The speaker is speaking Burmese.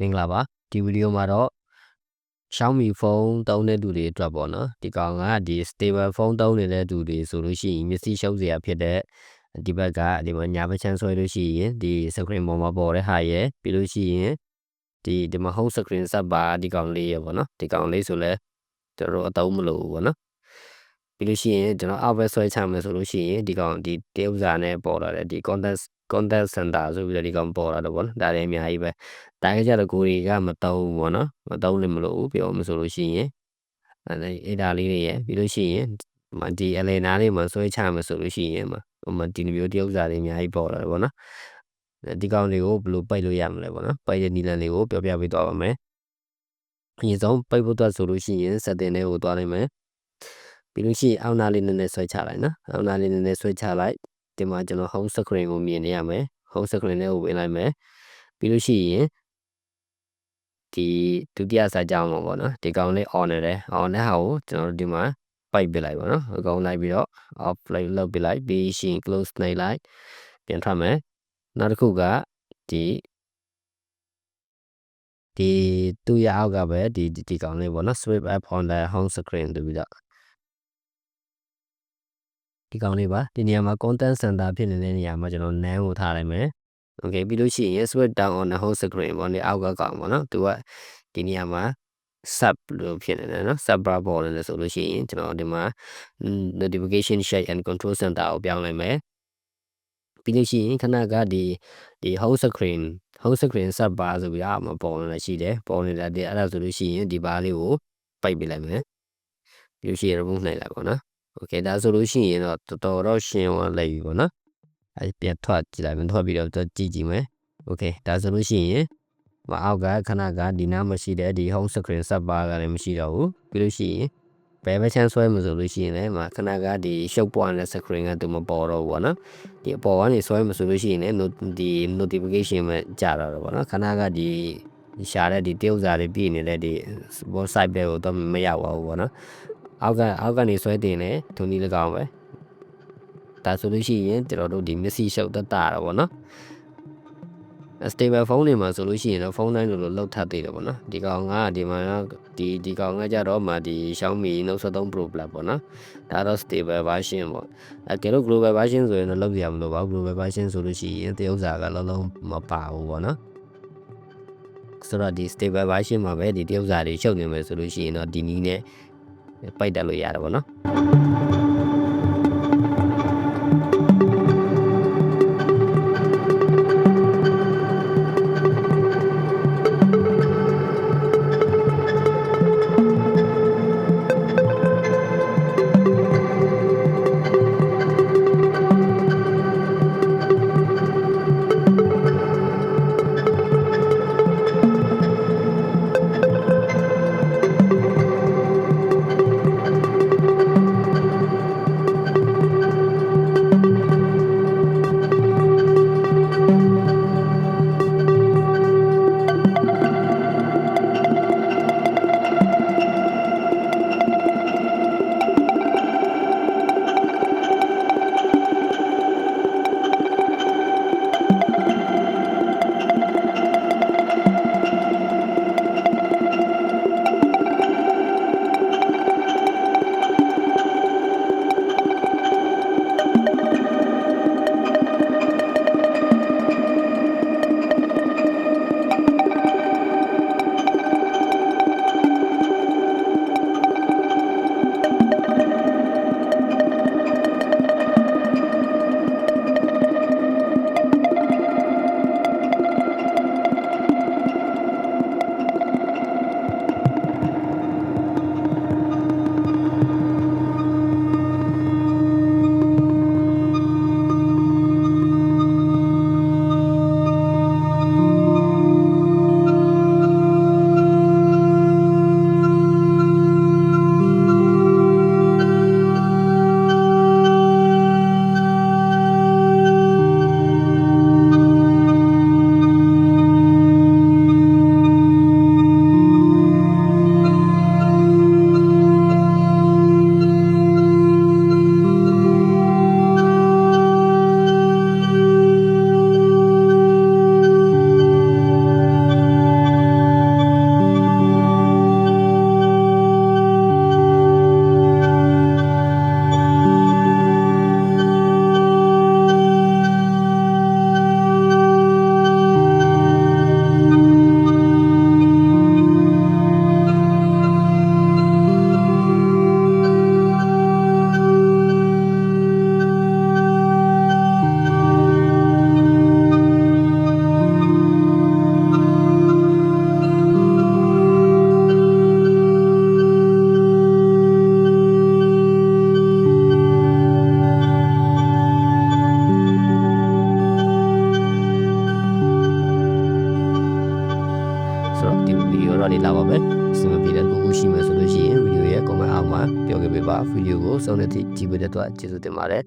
မင်္ဂလာပါဒီဗီဒီယိုမှာတော့ Xiaomi ဖုန်းသုံးတဲ့သူတွေအတွက်ပေါ့နော်ဒီကောင်ကဒီ stable ဖုန်းသုံးနေတဲ့သူတွေဆိုလို့ရှိရင်မျက်စိရှုပ်စရာဖြစ်တဲ့ဒီဘက်ကဒီမှာညာဘက်ချမ်းဆွဲလို့ရှိရင်ဒီ screen ပေါ်မှာပေါ်တဲ့ဟာရယ်ပြီးလို့ရှိရင်ဒီဒီမှာ home screen ဆက်ပါဒီကောင်လေးရယ်ပေါ့နော်ဒီကောင်လေးဆိုလဲကျွန်တော်တို့အသုံးမလို့ဘူးပေါ့နော်ပြီးလို့ရှိရင်ကျွန်တော်အောက်ဘက်ဆွဲချမယ်ဆိုလို့ရှိရင်ဒီကောင်ဒီတေးဥစားနဲ့ပေါ်လာတဲ့ဒီ contact contact center ဆိုပြီးတော့ဒီကောင်ပေါ်လာတော့ဗောနော်ဒါလည်းအများကြီးပဲ တားကြတဲ့ကိုတွေကမတုံးဘူးဗောနော်မတုံးလည်းမလို့ဘူးပြောမဆိုလို့ရှိရင်အဲအဲ့ဒါလေးတွေရပြီးလို့ရှိရင်ဒီအလေနာလေးမှာဆွဲချမယ်ဆိုလို့ရှိရင်ဟိုမှာဒီလိုမျိုးတရုပ်စာတွေအများကြီးပေါ်လာတယ်ဗောနော်ဒီကောင်တွေကိုဘယ်လိုပိတ်လို့ရမလဲဗောနော်ပိတ်တဲ့နည်းလမ်းလေးကိုပြောပြပေးသွားပါမယ်အရင်ဆုံးပိတ်ဖို့အတွက်ဆိုလို့ရှိရင် setting တွေကိုသွားလိုက်မယ်ပြီးလို့ရှိရင်အောက်နာလေးနည်းနည်းဆွဲချလိုက်နော်အောက်နာလေးနည်းနည်းဆွဲချလိုက်ဒီမှာကျွန်တော် home screen ကိုမြင်နေရမယ် home screen လေးကိုဝင်လိုက်မယ်ပြီးလို့ရှိရင် ဒီဒုတိယစာကြောင်းမှာပေါ့နော်ဒီကောင်လေး on နေတယ် on တဲ့ဟာကိုကျွန်တော်တို့ဒီမှာပိုက်ပြလိုက်ပါတော့အကောင်လိုက်ပြီးတော့ off လိုက်လုပ်ပြလိုက်ပြီးရှင် close နှိပ်လိုက်ပြန်ထွက်မယ်နောက်တစ်ခုကဒီဒီသူ့ရအောက်ကပဲဒီဒီကောင်လေးပေါ့နော် swipe up on the home screen တူပြီးတော့ဒီကောင်လေးပါဒီနေရာမှာ content center ဖြစ်နေတဲ့နေရာမှာကျွန်တော် name ကိုထားလိုက်မယ် okay ပြီးလို့ရှိရင် switch down on the home screen ပေါ့နေအောက်ကကောင်ပေါ့နော်သူကဒီနေရာမှာ sub လို့ဖြစ်နေတယ်နော် sub bar ပေါ်နေတယ်ဆိုလို့ရှိရင်ကျွန်တော်ဒီမှာ notification share and control center ကိုပြောင်းလိုက်မယ်ပြီးလို့ရှိရင်ခဏကဒီဒီ home screen home screen sub bar ဆိုပြီးတော့မပေါ်နေတာရှိတယ်ပေါ်နေတာဒီအဲ့ဒါဆိုလို့ရှိရင်ဒီ bar လေးကိုပိတ်ပြလိုက်မယ်ပြီးလို့ရှိရင် remove နိုင်လိုက်ပါတော့โอเคဒါဆိုလို့ရှိရင်တော့တော်တော်တော့ရှင်းသွားလိုက်ပြီပေါ့နော် အဲပြန်ထွက်ကြည့်လိုက်ပြန်ထွက်ပြီးတော့ကြည့်ကြည့်မယ်โอเคဒါဆိုလို့ရှိရင်မအောက်ကခဏကဒီနားမရှိတဲ့ဒီ home screen sub bar ကလည်းမရှိတော့ဘူးပြီးလို့ရှိရင်ဘယ်ဘက်ချမ်းဆွဲမဆိုလို့ရှိရင်လည်းမခဏကဒီရှုပ်ပွားနေတဲ့ screen ကသူမပေါ်တော့ဘူးပေါ့နော်ဒီအပေါ်ကနေဆွဲမဆိုလို့ရှိရင်လည်းဒီ notification ပဲကြာတော့တယ်ပေါ့နော်ခဏကဒီရှာတဲ့ဒီတရုပ်စာတွေပြည့်နေတဲ့ဒီ site ဘက်ကိုတော့မရောက်ပါဘူးပေါ့နော်အောက်ကအောက်ကနေဆွဲတင်လဲဒုနီ၎င်းပဲ ဒါဆိုလို့ရှိရင်ကျွန်တော်တို့ဒီမျက်စိရှုပ်တတ်တာတော့ဗောနော် stable ဖုန်းတွေမှာဆိုလို့ရှိရင်တော့ဖုန်းတိုင်းလိုလိုလောက်ထပ်သေးတယ်ဗောနော်ဒီကောင်ကဒီမှာဒီဒီကောင်ကကြတော့မှဒီ Xiaomi Note 13 Pro Plus ဗောနော်ဒါတော့ stable version ဗောအဲကဲလို့ global version ဆိုရင်တော့လောက်ရမလို့ပါ global version ဆိုလို့ရှိရင်တရုပ်စာကလုံးလုံးမပါဘူးဗောနော်ဆိုတော့ဒီ stable version မှာပဲဒီတရုပ်စာတွေရှုပ်နေမယ်ဆိုလို့ရှိရင်တော့ဒီနည်းနဲ့ပိုက်တက်လို့ရတယ်ပေါ့နော် video ကနေလာပါမယ်အဆင်မပြေတဲ့ခုခုရှိမှဆိုလို့ရှိရင် video ရဲ့ comment အောက်မှာပြောခဲ့ပေးပါ video ကိုစောင့်နေသည့်ကြည့်ပေးတဲ့အတွက်ကျေးဇူးတင်ပါတယ်